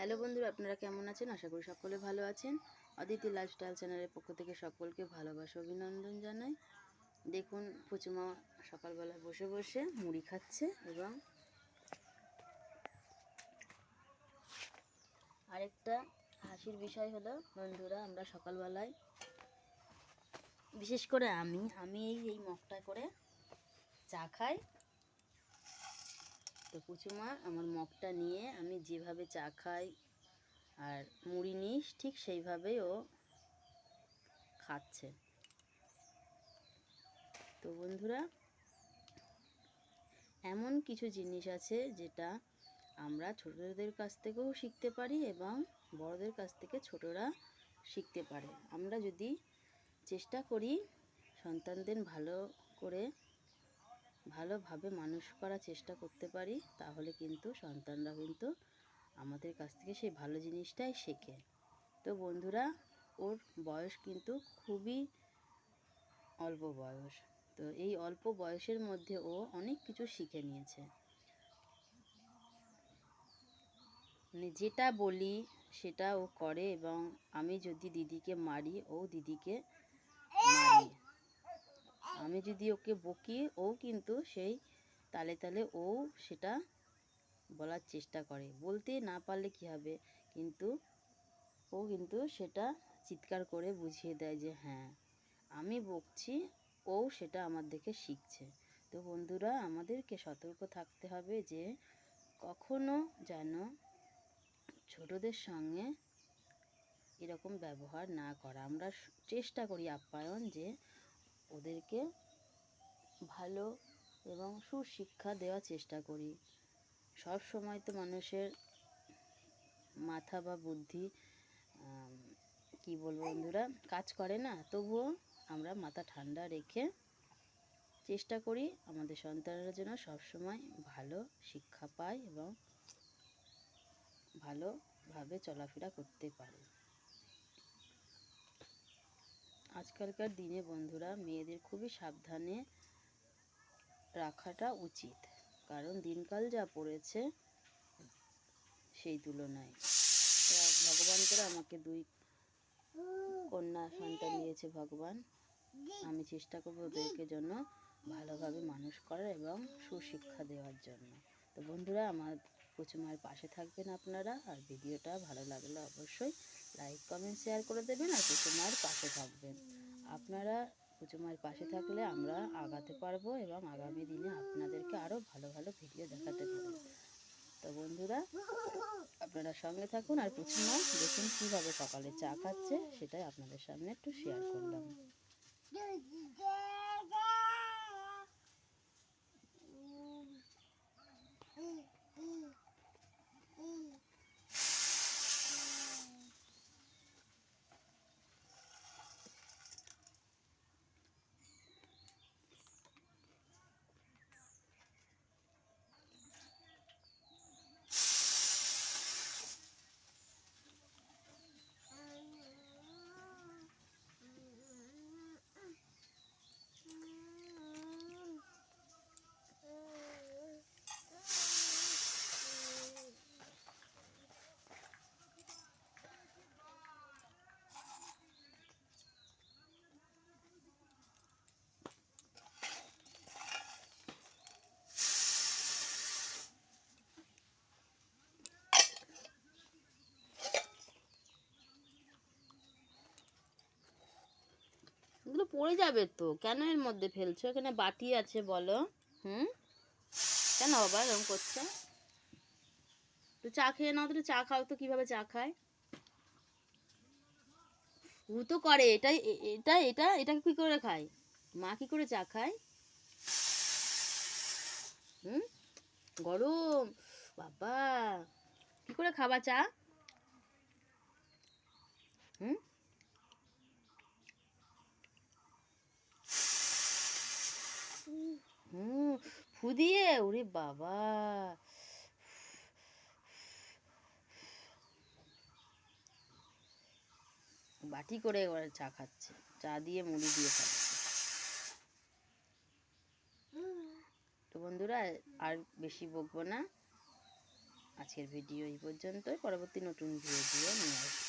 Hello বন্ধুরা, আপনারা কেমন আছেন? আশা করি সকলে ভালো আছেন। অদিতি লাইফস্টাইল চ্যানেলের পক্ষ থেকে সকলকে ভালোবাসা, অভিনন্দন জানাই। দেখুন, পুচুমা সকালবেলা বসে বসে মুড়ি খাচ্ছে এবং আরেকটা হাসির বিষয় হলো, বন্ধুরা, আমরা সকালবেলায়, বিশেষ করে আমি আমি এই এই মগটা করে চা খাই। তো পুচুমা আমার মগটা নিয়ে আমি যেভাবে চা খাই আর মুড়ি নিই ঠিক সেইভাবেই ও খাচ্ছে। তো বন্ধুরা, এমন কিছু জিনিস আছে যেটা আমরা ছোটদের কাছ থেকেও শিখতে পারি এবং বড়দের কাছ থেকে ছোটরা শিখতে পারে। আমরা যদি চেষ্টা করি সন্তানদের ভালো করে ভালোভাবে মানুষ করার চেষ্টা করতে পারি, তাহলে কিন্তু সন্তানরা কিন্তু আমাদের কাছ থেকে সেই ভালো জিনিসটাই শেখে। তো বন্ধুরা, ওর বয়স কিন্তু খুবই অল্প বয়স। তো এই অল্প বয়সের মধ্যে ও অনেক কিছু শিখে নিয়েছে। মানে যেটা বলি সেটা ও করে এবং আমি যদি দিদিকে মারি, ও দিদিকে আমি যদি ওকে বকি, ও কিন্তু সেই তালে তালে ও সেটা বলার চেষ্টা করে। বলতে না পারলে কী হবে? কিন্তু ও কিন্তু সেটা চিৎকার করে বুঝিয়ে দেয় যে হ্যাঁ আমি বকছি, ও সেটা আমার দেখে শিখছে। তো বন্ধুরা, আমাদেরকে সতর্ক থাকতে হবে যে, কখনো যেন ছোটদের সঙ্গে এরকম ব্যবহার না করা। আমরা চেষ্টা করি আপ্যায়ন যে ওদেরকে ভালো এবং সুশিক্ষা দেওয়ার চেষ্টা করি। সব সময় তো মানুষের মাথা বা বুদ্ধি কি বলব বন্ধুরা, কাজ করে না। তবুও আমরা মাথা ঠান্ডা রেখে চেষ্টা করি আমাদের সন্তানেরা যেন সবসময় ভালো শিক্ষা পায় এবং ভালোভাবে চলাফেরা করতে পারে। আজকালকার দিনে বন্ধুরা, মেয়েদের খুবই সাবধানে রাখাটা উচিত। কারণ দিনকাল যা পড়েছে, সেই তুলনায়। ভগবান করে আমাকে দুই কন্যা সন্তান দিয়েছে ভগবান। আমি চেষ্টা করব ওদেরকে জন্য ভালোভাবে মানুষ করার এবং সুশিক্ষা দেওয়ার জন্য। তো বন্ধুরা, আমার প্রচুমার পাশে থাকবেন আপনারা, আর ভিডিওটা ভালো লাগলে অবশ্যই লাইক কমেন্ট শেয়ার করে দেবেন আর প্রচুমার পাশে থাকবেন। আপনারা পুচুমার পাশে থাকলে আমরা আগাতে পারব এবং আগামী দিনে আপনাদেরকে আরও ভালো ভালো ভিডিও দেখাতে পারব। তো বন্ধুরা, আপনারা সঙ্গে থাকুন আর কিছু পুচুমা দেখুন কীভাবে সকালে চা খাচ্ছে, সেটাই আপনাদের সামনে একটু শেয়ার করলাম। এগুলো পড়ে যাবে তো। কেন এর মধ্যে ফেলছো? এখানে বাটি আছে, বলো। হুম? কেন বাবা এরকম করছ? তো চা খেয়ে নাও তো চা খাও তো, কীভাবে চা খায়? ও তো করে, এটাই এটা এটা এটা কি করে খায়? মা কি করে চা খায়? হুম? গরম। বাবা, কি করে খাবা চা হুম হুম ফু দিয়ে ওরে বাবা। বাটি করে এবার চা খাচ্ছে। চা দিয়ে মুড়ি দিয়ে খাচ্ছে। তো বন্ধুরা, আর বেশি বকবো না। আজকের ভিডিও এই পর্যন্তই। পরবর্তী নতুন ভিডিও নিয়ে আসব।